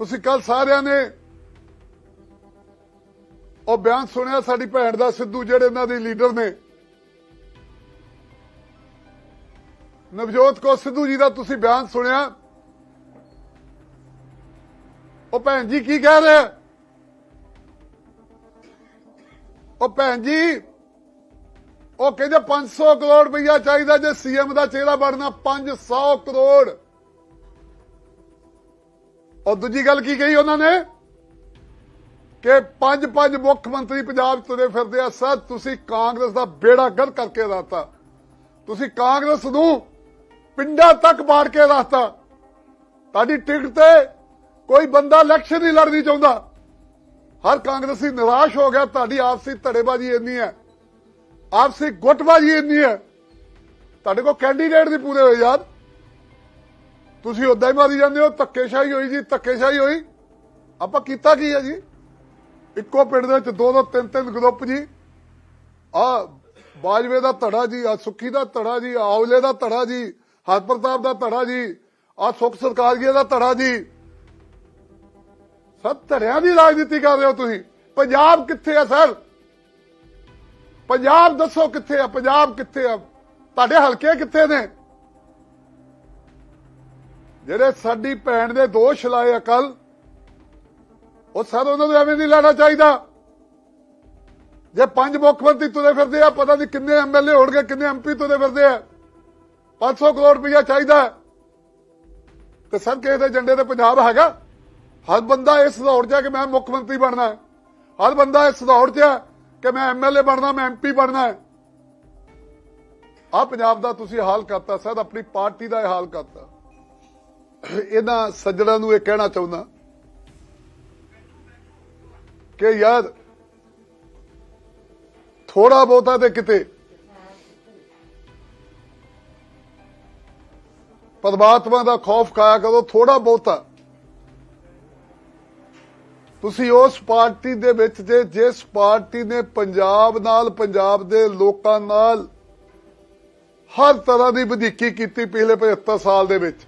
ਤੁਸੀਂ ਕੱਲ ਸਾਰਿਆਂ ਨੇ ਉਹ ਬਿਆਨ ਸੁਣਿਆ ਸਾਡੀ ਭੈਣ ਦਾ ਸਿੱਧੂ ਜਿਹੜੇ ਇਹਨਾਂ ਦੇ ਲੀਡਰ ਨੇ। ਨਵਜੋਤ ਕੋ ਸਿੱਧੂ ਜੀ ਦਾ ਤੁਸੀਂ ਬਿਆਨ ਸੁਣਿਆ। ਉਹ ਭੈਣ ਜੀ ਕੀ ਕਹਿ ਰਹੇ? ਉਹ ਭੈਣ ਜੀ, ਉਹ ਕਹਿੰਦੇ 500 ਕਰੋੜ ਰੁਪਈਆ ਚਾਹੀਦਾ ਜੇ ਸੀਐਮ ਦਾ ਚਿਹਰਾ ਬਣਨਾ 500 ਕਰੋੜ। ਔਰ ਦੂਜੀ ਗੱਲ ਕੀ ਕਹੀ ਉਹਨਾਂ ਨੇ? ਕਿ ਪੰਜ ਪੰਜ ਮੁੱਖ ਮੰਤਰੀ ਪੰਜਾਬ ਤੁਰੇ ਫਿਰਦੇ ਆ, ਸਰ, ਤੁਸੀਂ ਕਾਂਗਰਸ ਦਾ ਬੇੜਾ ਗਰਕ ਕਰਕੇ ਰਾਤਾ। ਤੁਸੀਂ ਕਾਂਗਰਸ ਨੂੰ ਪਿੰਡਾਂ ਤੱਕ ਬਾੜ ਕੇ ਰਾਤਾ। ਤੁਹਾਡੀ ਟਿਕਟ ਤੇ ਕੋਈ ਬੰਦਾ ਇਲੈਕਸ਼ਨ ਨਹੀਂ ਲੜਨੀ ਚਾਹੁੰਦਾ। ਹਰ ਕਾਂਗਰਸੀ ਨਿਰਾਸ਼ ਹੋ ਗਿਆ, ਤੁਹਾਡੀ ਆਪਸੀ ਧੜੇਬਾਜ਼ੀ ਇੰਨੀ ਹੈ। ਆਪਸੀ ਗੁੱਟਬਾਜ਼ੀ ਇੰਨੀ ਹੈ। ਤੁਹਾਡੇ ਕੋਲ ਕੈਂਡੀਡੇਟ ਨਹੀਂ ਪੂਰੇ ਹੋਏ ਯਾਰ। ਤੁਸੀਂ ਉਦਾਂ ਹੀ ਮਾਰੀ ਜਾਂਦੇ ਹੋ, ਧੱਕੇਸ਼ਾਹੀ ਹੋਈ ਜੀ, ਧੱਕੇਸ਼ਾਹੀ ਹੋਈ। ਆਪਾਂ ਕੀਤਾ ਕੀ ਹੈ ਜੀ? ਇੱਕੋ ਪਿੰਡ ਦੇ ਵਿੱਚ ਦੋ ਦੋ, ਤਿੰਨ ਤਿੰਨ ਗਰੁੱਪ ਜੀ। ਆ ਬਾਜਵੇ ਦਾ ਧੜਾ ਜੀ, ਆ ਸੁੱਖੀ ਦਾ ਧੜਾ ਜੀ ਆਹ ਆਉਲੇ ਦਾ ਧੜਾ ਜੀ ਹਰ ਪ੍ਰਤਾਪ ਦਾ ਧੜਾ ਜੀ, ਆ ਸੁਖ ਸਰਕਾਰੀਏ ਦਾ ਧੜਾ ਜੀ। ਸਭ ਧੜਿਆਂ ਦੀ ਰਾਜਨੀਤੀ ਕਰ ਰਹੇ ਹੋ ਤੁਸੀਂ। ਪੰਜਾਬ ਕਿੱਥੇ ਆ ਸਰ? ਪੰਜਾਬ ਦੱਸੋ ਕਿੱਥੇ ਆ? ਪੰਜਾਬ ਕਿੱਥੇ ਆ? ਤੁਹਾਡੇ ਹਲਕੇ ਕਿੱਥੇ ਨੇ? ਜਿਹੜੇ ਸਾਡੀ ਭੈਣ ਦੇ ਦੋਸ਼ ਲਾਏ ਅਕਲ ਉਹ ਸਰ ਉਹਨਾਂ ਨੂੰ ਐਵੇਂ ਨਹੀਂ ਲੈਣਾ ਚਾਹੀਦਾ। ਜੇ ਪੰਜ ਮੁੱਖ ਮੰਤਰੀ ਤੁਰੇ ਫਿਰਦੇ ਆ, ਪਤਾ ਨਹੀਂ ਕਿੰਨੇ ਐਮਐਲਏ ਹੋਣਗੇ, ਕਿੰਨੇ ਐਮਪੀ ਤੁਰੇ ਫਿਰਦੇ ਆ। 500 ਕਰੋੜ ਰੁਪਇਆ ਚਾਹੀਦਾ। ਤੇ ਸਰ, ਕਿਸੇ ਦੇ ਏਜੰਡੇ ਤੇ ਪੰਜਾਬ ਹੈਗਾ? ਹਰ ਬੰਦਾ ਇਸ ਦੌੜ 'ਚ ਕਿ ਮੈਂ ਮੁੱਖ ਮੰਤਰੀ ਬਣਨਾ ਹਰ ਬੰਦਾ ਇਸ ਦੌੜ 'ਚ ਕਿ ਮੈਂ ਐਮਐਲਏ ਬਣਨਾ, ਮੈਂ ਐਮਪੀ ਬਣਨਾ ਹੈ। ਆ ਪੰਜਾਬ ਦਾ ਤੁਸੀਂ ਹਾਲ ਕਰਤਾ, ਸਰ, ਆਪਣੀ ਪਾਰਟੀ ਦਾ ਇਹ ਹਾਲ ਕਰਤਾ। ਇਹਨਾਂ ਸੱਜਣਾਂ ਨੂੰ ਇਹ ਕਹਿਣਾ ਚਾਹੁੰਦਾ ਕਿ ਯਾਰ ਥੋੜਾ ਬਹੁਤਾ ਤੇ ਕਿਤੇ। ਪਰਮਾਤਮਾ ਦਾ ਖੌਫ ਖਾਇਆ ਕਰੋ ਥੋੜਾ ਬਹੁਤਾ। ਤੁਸੀਂ ਉਸ ਪਾਰਟੀ ਦੇ ਵਿੱਚ ਜੇ, ਜਿਸ ਪਾਰਟੀ ਨੇ ਪੰਜਾਬ ਨਾਲ, ਪੰਜਾਬ ਦੇ ਲੋਕਾਂ ਨਾਲ ਹਰ ਤਰ੍ਹਾਂ ਦੀ ਵਧੀਕੀ ਕੀਤੀ ਪਿਛਲੇ 75 ਸਾਲ ਦੇ ਵਿੱਚ।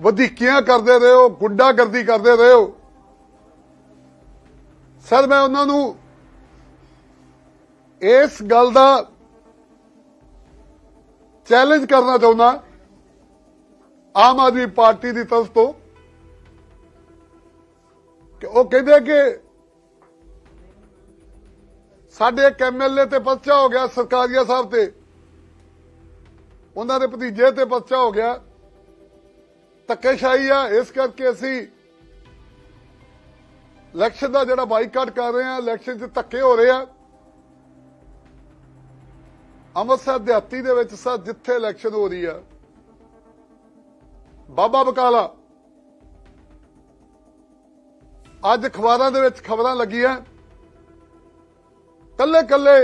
ਵਧੀਕੀਆਂ ਕਰਦੇ ਰਹੇ ਹੋ, ਗੁੰਡਾਗਰਦੀ ਕਰਦੇ ਰਹੇ ਹੋ। ਸਰ, ਮੈਂ ਉਹਨਾਂ ਨੂੰ ਇਸ ਗੱਲ ਦਾ ਚੈਲੰਜ ਕਰਨਾ ਚਾਹੁੰਦਾ, ਆਮ ਆਦਮੀ ਪਾਰਟੀ ਦੀ ਤਰਫ ਤੋਂ, ਕਿ ਉਹ ਕਹਿੰਦੇ ਕਿ ਸਾਡੇ ਇੱਕ ਐਮਐਲਏ ਤੇ ਪਰਚਾ ਹੋ ਗਿਆ ਸਰਕਾਰੀਆ ਸਾਹਿਬ ਤੇ। ਉਹਨਾਂ ਦੇ ਭਤੀਜੇ ਤੇ ਪਰਚਾ ਹੋ ਗਿਆ। ਧੱਕੇਸ਼ਾਹੀ ਆ, ਇਸ ਕਰਕੇ ਅਸੀਂ ਇਲੈਕਸ਼ਨ ਦਾ ਜਿਹੜਾ ਬਾਈਕਾਟ ਕਰ ਰਹੇ ਆ ਇਲੈਕਸ਼ਨ 'ਚ ਧੱਕੇ ਹੋ ਰਹੇ ਆ। ਅੰਮ੍ਰਿਤਸਰ ਦਿਹਾਤੀ ਦੇ ਵਿੱਚ ਸਰ ਜਿੱਥੇ ਇਲੈਕਸ਼ਨ ਹੋ ਰਹੀ ਆ, ਬਾਬਾ ਬਕਾਲਾ, ਅੱਜ ਅਖਬਾਰਾਂ ਦੇ ਵਿੱਚ ਖਬਰਾਂ ਲੱਗੀਆਂ। ਕੱਲੇ ਕੱਲੇ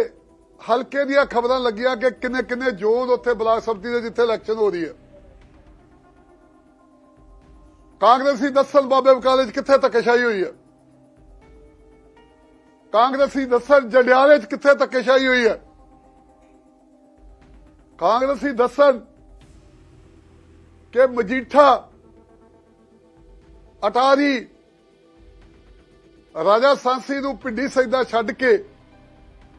ਹਲਕੇ ਦੀਆਂ ਖਬਰਾਂ ਲੱਗੀਆਂ ਕਿ ਕਿੰਨੇ ਕਿੰਨੇ ਜੋਨ ਉੱਥੇ ਬਲਾਕ ਸੰਮਤੀ ਦੇ ਜਿੱਥੇ ਇਲੈਕਸ਼ਨ ਹੋ ਰਹੀ ਹੈ ਕਾਂਗਰਸੀ ਦੱਸਣ ਬਾਬੇ ਬਕਾਲੇ 'ਚ ਕਿੱਥੇ ਧੱਕੇਸ਼ਾਹੀ ਹੋਈ ਹੈ? ਕਾਂਗਰਸੀ ਦੱਸਣ ਜੰਡਿਆਲੇ 'ਚ ਕਿੱਥੇ ਧੱਕੇਸ਼ਾਹੀ ਹੋਈ ਹੈ? ਕਾਂਗਰਸੀ ਦੱਸਣ ਕਿ ਮਜੀਠਾ ਅਟਾਰੀ ਰਾਜਾ ਸਾਂਸੀ ਨੂੰ ਪਿੰਡੀ ਸੈਦਾ ਛੱਡ ਕੇ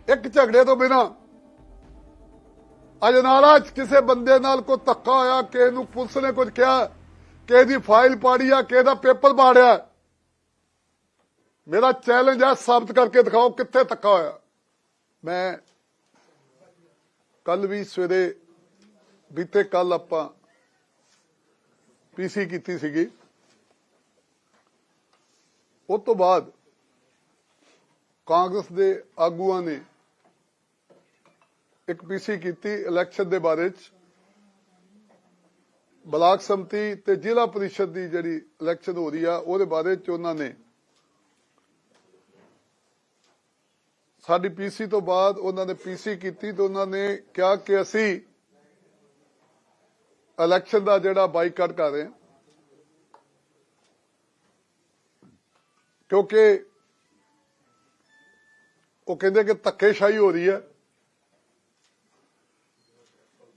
ਇੱਕ ਝਗੜੇ ਤੋਂ ਬਿਨਾ ਅਜਨਾਲਾ 'ਚ ਕਿਸੇ ਬੰਦੇ ਨਾਲ ਕੋਈ ਧੱਕਾ ਹੋਇਆ, ਕਿਸੇ ਨੂੰ ਪੁਲਿਸ ਨੇ ਕੁਝ ਕਿਹਾ ਕਿਸੇ ਦੀ ਫਾਈਲ ਪਾੜੀ ਆ ਕਿਸੇ ਦਾ ਪੇਪਰ ਪਾੜਿਆ ਮੇਰਾ ਚੈਲੰਜ ਹੈ ਸਾਬਤ ਕਰਕੇ ਦਿਖਾਓ ਕਿੱਥੇ ਧੱਕਾ ਹੋਇਆ। ਮੈਂ ਕੱਲ ਵੀ ਸਵੇਰੇ ਬੀਤੇ ਕੱਲ ਆਪਾਂ ਪੀਸੀ ਕੀਤੀ ਸੀਗੀ। ਉਸ ਤੋਂ ਬਾਅਦ ਕਾਂਗਰਸ ਦੇ ਆਗੂਆਂ ਨੇ ਇੱਕ ਪੀਸੀ ਕੀਤੀ ਇਲੈਕਸ਼ਨ ਦੇ ਬਾਰੇ ਚ। ਬਲਾਕ ਸੰਮਤੀ ਤੇ ਜ਼ਿਲ੍ਹਾ ਪਰਿਸ਼ਦ ਦੀ ਜਿਹੜੀ ਇਲੈਕਸ਼ਨ ਹੋ ਰਹੀ ਆ, ਉਹਦੇ ਬਾਰੇ ਚ ਉਹਨਾਂ ਨੇ ਸਾਡੀ ਪੀਸੀ ਤੋਂ ਬਾਅਦ ਉਹਨਾਂ ਨੇ ਪੀਸੀ ਕੀਤੀ ਤੇ ਉਹਨਾਂ ਨੇ ਕਿਹਾ ਕਿ ਅਸੀਂ ਇਲੈਕਸ਼ਨ ਦਾ ਜਿਹੜਾ ਬਾਈਕਾਟ ਕਰ ਰਹੇ ਹਾਂ। ਕਿਉਂਕਿ ਉਹ ਕਹਿੰਦੇ ਕਿ ਧੱਕੇਸ਼ਾਹੀ ਹੋ ਰਹੀ ਹੈ।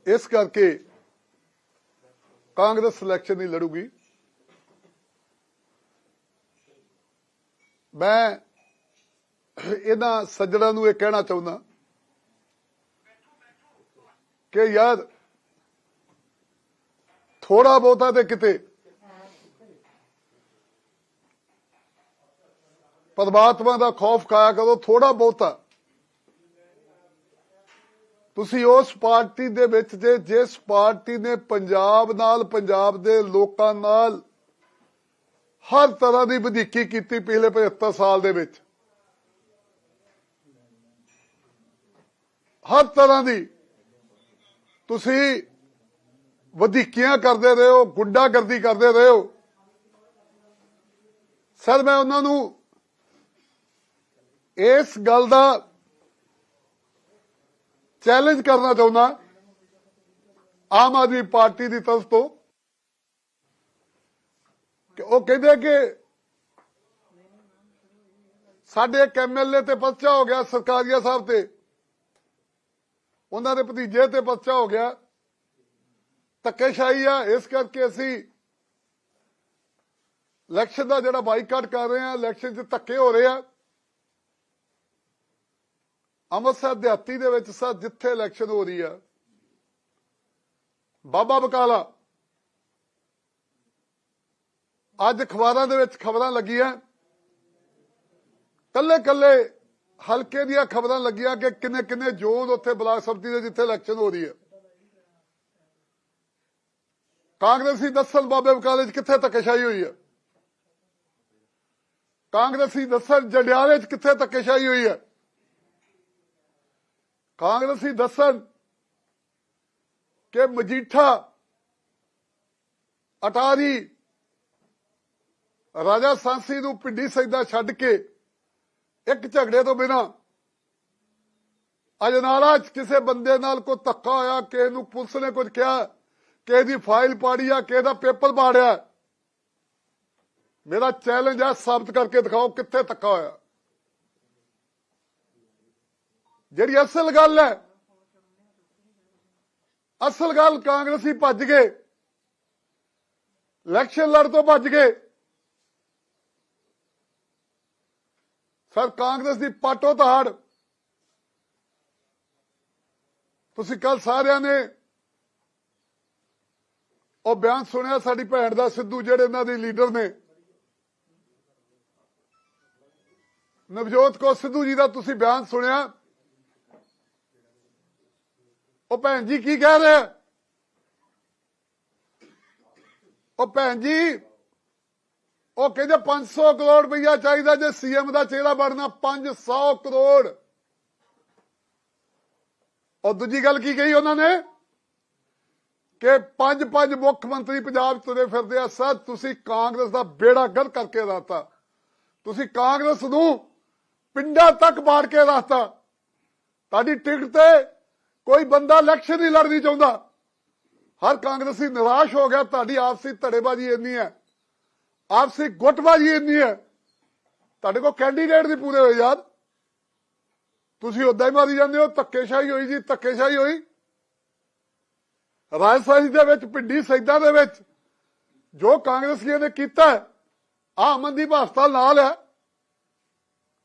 ਇਸ ਕਰਕੇ ਕਾਂਗਰਸ ਸਿਲੈਕਸ਼ਨ ਨਹੀਂ ਲੜੂਗੀ। ਮੈਂ ਇਹਨਾਂ ਸੱਜਣਾਂ ਨੂੰ ਇਹ ਕਹਿਣਾ ਚਾਹੁੰਦਾ ਕਿ ਯਾਰ ਥੋੜਾ ਬਹੁਤਾ ਤੇ ਕਿਤੇ ਪਰਮਾਤਮਾ ਦਾ ਖੌਫ ਖਾਇਆ ਕਰੋ ਥੋੜਾ ਬਹੁਤਾ। ਤੁਸੀਂ ਉਸ ਪਾਰਟੀ ਦੇ ਵਿੱਚ ਜੇ, ਜਿਸ ਪਾਰਟੀ ਨੇ ਪੰਜਾਬ ਨਾਲ, ਪੰਜਾਬ ਦੇ ਲੋਕਾਂ ਨਾਲ ਹਰ ਤਰ੍ਹਾਂ ਦੀ ਵਧੀਕੀ ਕੀਤੀ ਪਿਛਲੇ 75 ਸਾਲ ਦੇ ਵਿੱਚ। ਹਰ ਤਰ੍ਹਾਂ ਦੀ। ਤੁਸੀਂ ਵਧੀਕੀਆਂ ਕਰਦੇ ਰਹੇ ਹੋ, ਗੁੰਡਾਗਰਦੀ ਕਰਦੇ ਰਹੇ ਹੋ। ਸਰ, ਮੈਂ ਉਹਨਾਂ ਨੂੰ ਇਸ ਗੱਲ ਦਾ ਚੈਲੰਜ ਕਰਨਾ ਚਾਹੁੰਦਾ। ਆਮ ਆਦਮੀ ਪਾਰਟੀ ਦੀ ਤਰਫ ਤੋਂ। ਕਿ ਉਹ ਕਹਿੰਦੇ ਕਿ ਸਾਡੇ ਇੱਕ ਐਮਐਲਏ ਤੇ ਪਰਚਾ ਹੋ ਗਿਆ ਸਰਕਾਰੀਆ ਸਾਹਿਬ ਤੇ। ਉਹਨਾਂ ਦੇ ਭਤੀਜੇ ਤੇ ਪਰਚਾ ਹੋ ਗਿਆ। ਧੱਕੇਸ਼ਾਹੀ ਆ, ਇਸ ਕਰਕੇ ਅਸੀਂ ਇਲੈਕਸ਼ਨ ਦਾ ਜਿਹੜਾ ਬਾਈਕਾਟ ਕਰ ਰਹੇ ਆ, ਇਲੈਕਸ਼ਨ 'ਚ ਧੱਕੇ ਹੋ ਰਹੇ ਆ। ਅੰਮ੍ਰਿਤਸਰ ਦਿਹਾਤੀ ਦੇ ਵਿੱਚ ਸਰ ਜਿੱਥੇ ਇਲੈਕਸ਼ਨ ਹੋ ਰਹੀ ਆ, ਬਾਬਾ ਬਕਾਲਾ, ਅੱਜ ਅਖਬਾਰਾਂ ਦੇ ਵਿੱਚ ਖਬਰਾਂ ਲੱਗੀਆਂ। ਕੱਲੇ ਕੱਲੇ ਹਲਕੇ ਦੀਆਂ ਖਬਰਾਂ ਲੱਗੀਆਂ ਕਿ ਕਿੰਨੇ ਕਿੰਨੇ ਜ਼ੋਨ ਉੱਥੇ ਬਲਾਕ ਸੰਮਤੀ ਦੇ ਜਿੱਥੇ ਇਲੈਕਸ਼ਨ ਹੋ ਰਹੀ ਹੈ ਕਾਂਗਰਸੀ ਦੱਸਣ ਬਾਬੇ ਬਕਾਲੇ 'ਚ ਕਿੱਥੇ ਧੱਕੇਸ਼ਾਹੀ ਹੋਈ ਹੈ ਕਾਂਗਰਸੀ ਦੱਸਣ ਜੰਡਿਆਲੇ 'ਚ ਕਿੱਥੇ ਧੱਕੇਸ਼ਾਹੀ ਹੋਈ ਹੈ ਕਾਂਗਰਸੀ ਦੱਸਣ ਕਿ ਮਜੀਠਾ ਅਟਾਰੀ ਰਾਜਾ ਸਾਂਸੀ ਨੂੰ ਪਿੰਡੀ ਸੈਦਾ ਛੱਡ ਕੇ ਇੱਕ ਝਗੜੇ ਤੋਂ ਬਿਨਾ ਅਜਨਾਲਾ ਚ ਕਿਸੇ ਬੰਦੇ ਨਾਲ ਕੋਈ ਧੱਕਾ ਹੋਇਆ, ਕਿਸੇ ਨੂੰ ਪੁਲਿਸ ਨੇ ਕੁਝ ਕਿਹਾ, ਕਿਸੇ ਦੀ ਫਾਈਲ ਪਾੜੀ ਆ, ਕਿਸੇ ਦਾ ਪੇਪਰ ਪਾੜਿਆ ਮੇਰਾ ਚੈਲੰਜ ਆ, ਸਾਬਤ ਕਰਕੇ ਦਿਖਾਓ ਕਿੱਥੇ ਧੱਕਾ ਹੋਇਆ। ਜਿਹੜੀ ਅਸਲ ਗੱਲ ਹੈ, ਅਸਲ ਗੱਲ ਕਾਂਗਰਸੀ ਭੱਜ ਗਏ, ਇਲੈਕਸ਼ਨ ਲੜ ਤੋਂ ਭੱਜ ਗਏ। ਸਰ, ਕਾਂਗਰਸ ਦੀ ਪਾਟੋ ਧਾੜ। ਤੁਸੀਂ ਕੱਲ ਸਾਰਿਆਂ ਨੇ ਉਹ ਬਿਆਨ ਸੁਣਿਆ, ਸਾਡੀ ਭੈਣ ਦਾ ਸਿੱਧੂ ਜਿਹੜੇ ਇਹਨਾਂ ਦੇ ਲੀਡਰ ਨੇ। ਨਵਜੋਤ ਕੋ ਸਿੱਧੂ ਜੀ ਦਾ ਤੁਸੀਂ ਬਿਆਨ ਸੁਣਿਆ। ਉਹ ਭੈਣ ਜੀ ਕੀ ਕਹਿ ਰਹੇ? ਉਹ ਭੈਣ ਜੀ, ਉਹ ਕਹਿੰਦੇ 500 ਕਰੋੜ ਰੁਪਈਆ ਚਾਹੀਦਾ ਜੇ ਸੀਐਮ ਦਾ ਚਿਹਰਾ ਬਣਨਾ 500 ਕਰੋੜ। ਔਰ ਦੂਜੀ ਗੱਲ ਕੀ ਕਹੀ ਉਹਨਾਂ ਨੇ? ਕਿ ਪੰਜ ਪੰਜ ਮੁੱਖ ਮੰਤਰੀ ਪੰਜਾਬ ਤੁਰੇ ਫਿਰਦੇ ਆ, ਸਰ, ਤੁਸੀਂ ਕਾਂਗਰਸ ਦਾ ਬੇੜਾ ਗਰ ਕਰਕੇ ਰਾਤਾ। ਤੁਸੀਂ ਕਾਂਗਰਸ ਨੂੰ ਪਿੰਡਾਂ ਤੱਕ ਬਾੜ ਕੇ ਰਾਤਾ। ਤੁਹਾਡੀ ਟਿਕਟ ਤੇ ਕੋਈ ਬੰਦਾ ਇਲੈਕਸ਼ਨ ਨਹੀਂ ਲੜਨੀ ਚਾਹੁੰਦਾ। ਹਰ ਕਾਂਗਰਸੀ ਨਿਰਾਸ਼ ਹੋ ਗਿਆ, ਤੁਹਾਡੀ ਆਪਸੀ ਧੜੇਬਾਜ਼ੀ ਇੰਨੀ ਹੈ। ਆਪਸੀ ਗੁੱਟਬਾਜ਼ੀ ਇੰਨੀ ਹੈ। ਤੁਹਾਡੇ ਕੋਲ ਕੈਂਡੀਡੇਟ ਨਹੀਂ ਪੂਰੇ ਹੋਏ, ਯਾਰ। ਤੁਸੀਂ ਉਦਾਂ ਹੀ ਮਾਰੀ ਜਾਂਦੇ ਹੋ, ਧੱਕੇਸ਼ਾਹੀ ਹੋਈ ਜੀ, ਧੱਕੇਸ਼ਾਹੀ ਹੋਈ। ਰਾਜਸਥਾਨ ਦੇ ਵਿੱਚ ਪਿੰਡੀ ਸੈਦਾ ਦੇ ਵਿੱਚ ਜੋ ਕਾਂਗਰਸੀਆਂ ਨੇ ਕੀਤਾ ਆ ਅਮਨਦੀਪ ਹਸਪਤਾਲ ਨਾਲ ਹੈ।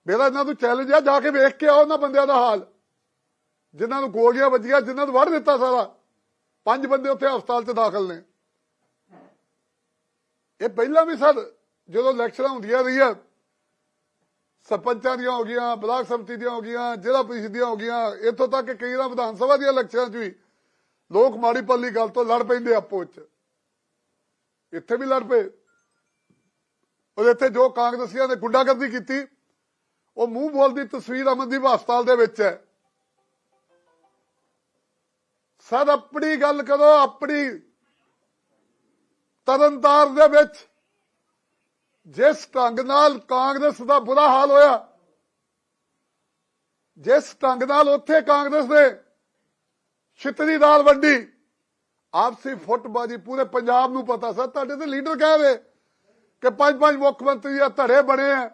ਮੇਰਾ ਇਹਨਾਂ ਨੂੰ ਚੈਲੰਜ ਹੈ, ਜਾ ਕੇ ਵੇਖ ਕੇ ਆਓ ਉਹਨਾਂ ਬੰਦਿਆਂ ਦਾ ਹਾਲ। ਜਿਨ੍ਹਾਂ ਨੂੰ ਗੋਲੀਆਂ ਵੱਜੀਆਂ, ਜਿਨ੍ਹਾਂ ਨੂੰ ਵੜ ਦਿੱਤਾ ਸਾਰਾ। ਪੰਜ ਬੰਦੇ ਉੱਥੇ ਹਸਪਤਾਲ 'ਚ ਦਾਖਲ ਨੇ। ਇਹ ਪਹਿਲਾਂ ਵੀ ਸਰ ਜਦੋਂ ਇਲੈਕਸ਼ਨਾਂ ਹੁੰਦੀਆਂ ਰਹੀਆਂ। ਸਰਪੰਚਾਂ ਦੀਆਂ ਹੋ ਗਈਆਂ, ਬਲਾਕ ਸਮਿਤੀ ਦੀਆਂ ਹੋ ਗਈਆਂ, ਜ਼ਿਲ੍ਹਾ ਪ੍ਰੀਸ਼ਦ ਦੀਆਂ ਹੋ ਗਈਆਂ। ਇੱਥੋਂ ਤੱਕ ਕਿ ਕਈ ਵਾਰ ਵਿਧਾਨ ਸਭਾ ਦੀਆਂ ਇਲੈਕਸ਼ਨਾਂ 'ਚ ਵੀ ਲੋਕ ਮਾੜੀ ਪੱਲੀ ਗੱਲ ਤੋਂ ਲੜ ਪੈਂਦੇ ਆਪੋ ਵਿੱਚ। ਇੱਥੇ ਵੀ ਲੜ ਪਏ। ਉਹ ਇੱਥੇ ਜੋ ਕਾਂਗਰਸੀਆਂ ਨੇ ਗੁੰਡਾਗਰਦੀ ਕੀਤੀ, ਉਹ ਮੂੰਹ ਬੋਲ ਦੀ ਤਸਵੀਰ ਅਮਨਦੀਪ ਹਸਪਤਾਲ ਦੇ ਵਿੱਚ ਹੈ। ਸਰ, ਆਪਣੀ ਗੱਲ ਕਰੋ, ਆਪਣੀ ਤਰਨਤਾਰ ਦੇ ਵਿੱਚ ਜਿਸ ਢੰਗ ਨਾਲ ਕਾਂਗਰਸ ਦਾ ਬੁਰਾ ਹਾਲ ਹੋਇਆ, ਜਿਸ ਢੰਗ ਨਾਲ ਉੱਥੇ ਕਾਂਗਰਸ ਦੇ ਛਿੱਤਰੀ ਦਾਲ ਵੰਡੀ, ਆਪਸੀ ਫੁੱਟਬਾਜੀ ਪੂਰੇ ਪੰਜਾਬ ਨੂੰ ਪਤਾ। ਸਰ, ਤੁਹਾਡੇ ਤੇ ਲੀਡਰ ਕਹਿ ਰਹੇ ਕਿ ਪੰਜ ਪੰਜ ਮੁੱਖ ਮੰਤਰੀ ਆ, ਧੜੇ ਬਣੇ ਆ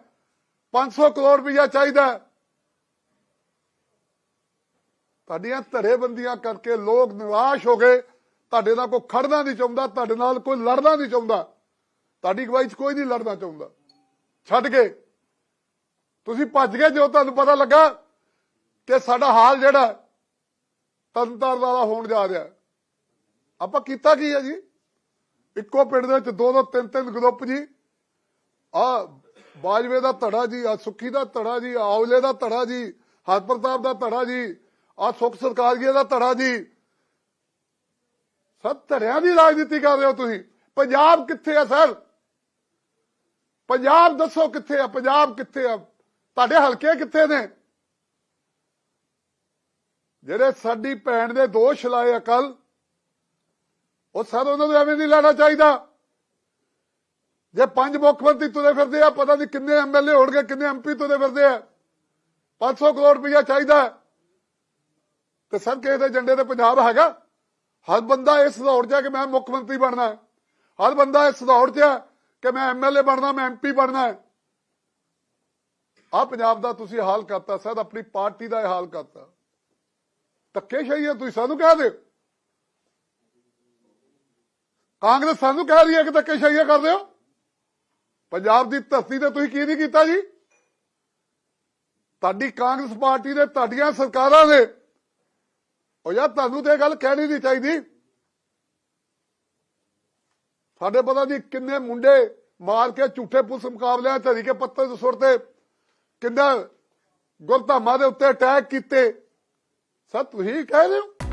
500 ਕਰੋੜ ਰੁਪਇਆ ਚਾਹੀਦਾ ਹੈ। ਤੁਹਾਡੀਆਂ ਧੜੇਬੰਦੀਆਂ ਕਰਕੇ ਲੋਕ ਨਿਰਾਸ਼ ਹੋ ਗਏ। ਤੁਹਾਡੇ ਨਾਲ ਕੋਈ ਖੜਨਾ ਨਹੀਂ ਚਾਹੁੰਦਾ, ਤੁਹਾਡੇ ਨਾਲ ਕੋਈ ਲੜਨਾ ਨਹੀਂ ਚਾਹੁੰਦਾ। ਤੁਹਾਡੀ ਗਵਾਈ 'ਚ ਕੋਈ ਨਹੀਂ ਲੜਨਾ ਚਾਹੁੰਦਾ। ਛੱਡ ਗਏ। ਤੁਸੀਂ ਭੱਜ ਗਏ ਜੋ ਤੁਹਾਨੂੰ ਪਤਾ ਲੱਗਾ ਕਿ ਸਾਡਾ ਹਾਲ ਜਿਹੜਾ ਤੰਤਰ ਵਾਲਾ ਹੋਣ ਜਾ ਰਿਹਾ ਆਪਾਂ ਕੀਤਾ ਕੀ ਹੈ ਜੀ? ਇੱਕੋ ਪਿੰਡ ਦੇ ਵਿੱਚ ਦੋ ਦੋ, ਤਿੰਨ ਤਿੰਨ ਗਰੁੱਪ ਜੀ। ਆ ਬਾਜਵੇ ਦਾ ਧੜਾ ਜੀ, ਆ ਸੁੱਖੀ ਦਾ ਧੜਾ ਜੀ ਆਵਲੇ ਦਾ ਧੜਾ ਜੀ, ਹਰਪ੍ਰਤਾਪ ਦਾ ਧੜਾ ਜੀ ਆ ਸੁਖ ਸਰਕਾਰੀਏ ਦਾ ਧੜਾ ਜੀ। ਸਭ ਧੜਿਆਂ ਦੀ ਰਾਜਨੀਤੀ ਕਰ ਰਹੇ ਹੋ ਤੁਸੀਂ। ਪੰਜਾਬ ਕਿੱਥੇ ਆ ਸਰ? ਪੰਜਾਬ ਦੱਸੋ ਕਿੱਥੇ ਆ? ਪੰਜਾਬ ਕਿੱਥੇ ਆ? ਤੁਹਾਡੇ ਹਲਕੇ ਕਿੱਥੇ ਨੇ? ਜਿਹੜੇ ਸਾਡੀ ਭੈਣ ਦੇ ਦੋਸ਼ ਲਾਏ ਅਕਲ ਉਹ ਸਰ ਉਹਨਾਂ ਨੂੰ ਐਵੇਂ ਨਹੀਂ ਲੈਣਾ ਚਾਹੀਦਾ। ਜੇ ਪੰਜ ਮੁੱਖ ਮੰਤਰੀ ਤੁਰੇ ਫਿਰਦੇ ਆ, ਪਤਾ ਨਹੀਂ ਕਿੰਨੇ ਐਮਐਲਏ ਹੋਣਗੇ, ਕਿੰਨੇ ਐਮਪੀ ਤੁਰੇ ਫਿਰਦੇ ਆ। 500 ਕਰੋੜ ਰੁਪਇਆ ਚਾਹੀਦਾ। ਤੇ ਸਰ ਕਿਸੇ ਦੇ ਝੰਡੇ ਤੇ ਪੰਜਾਬ ਹੈਗਾ? ਹਰ ਬੰਦਾ ਇਸ ਦੌੜ 'ਚ ਹੈ ਕਿ ਮੈਂ ਮੁੱਖ ਮੰਤਰੀ ਬਣਨਾ ਹੈ। ਹਰ ਬੰਦਾ ਇਸ ਦੌੜ 'ਚ ਹੈ ਕਿ ਮੈਂ ਐਮਐਲਏ ਬਣਨਾ, ਮੈਂ ਐਮਪੀ ਬਣਨਾ ਹੈ। ਆ ਪੰਜਾਬ ਦਾ ਤੁਸੀਂ ਹਾਲ ਕਰਤਾ, ਸਰ, ਆਪਣੀ ਪਾਰਟੀ ਦਾ ਇਹ ਹਾਲ ਕਰਤਾ। ਧੱਕੇਸ਼ਾਹੀ ਹੈ, ਤੁਸੀਂ ਸਾਨੂੰ ਕਹਿ ਦਿਓ। ਕਾਂਗਰਸ ਸਾਨੂੰ ਕਹਿ ਰਹੀ ਹੈ ਕਿ ਧੱਕੇਸ਼ਾਹੀਆਂ ਕਰਦੇ ਹੋ। ਪੰਜਾਬ ਦੀ ਧਰਤੀ ਤੇ ਤੁਸੀਂ ਕੀ ਨਹੀਂ ਕੀਤਾ ਜੀ? ਤੁਹਾਡੀ ਕਾਂਗਰਸ ਪਾਰਟੀ ਦੇ ਤੁਹਾਡੀਆਂ ਸਰਕਾਰਾਂ ਨੇ ਉਹ ਯਾਰ ਤੁਹਾਨੂੰ ਤੇ ਇਹ ਗੱਲ ਕਹਿਣੀ ਨਹੀਂ ਚਾਹੀਦੀ। ਸਾਡੇ ਪਤਾ ਨਹੀਂ ਕਿੰਨੇ ਮੁੰਡੇ ਮਾਰ ਕੇ ਝੂਠੇ ਪੁਲਿਸ ਮੁਕਾਬਲਿਆਂ ਧਰੀ ਕੇ ਪੱਤਰ ਚ ਸੁੱਟਦੇ ਕਿੰਨਾ ਗੁਰਧਾਮਾਂ ਦੇ ਉੱਤੇ ਅਟੈਕ ਕੀਤੇ। ਸਰ, ਤੁਸੀਂ ਕਹਿ ਰਹੇ ਹੋ?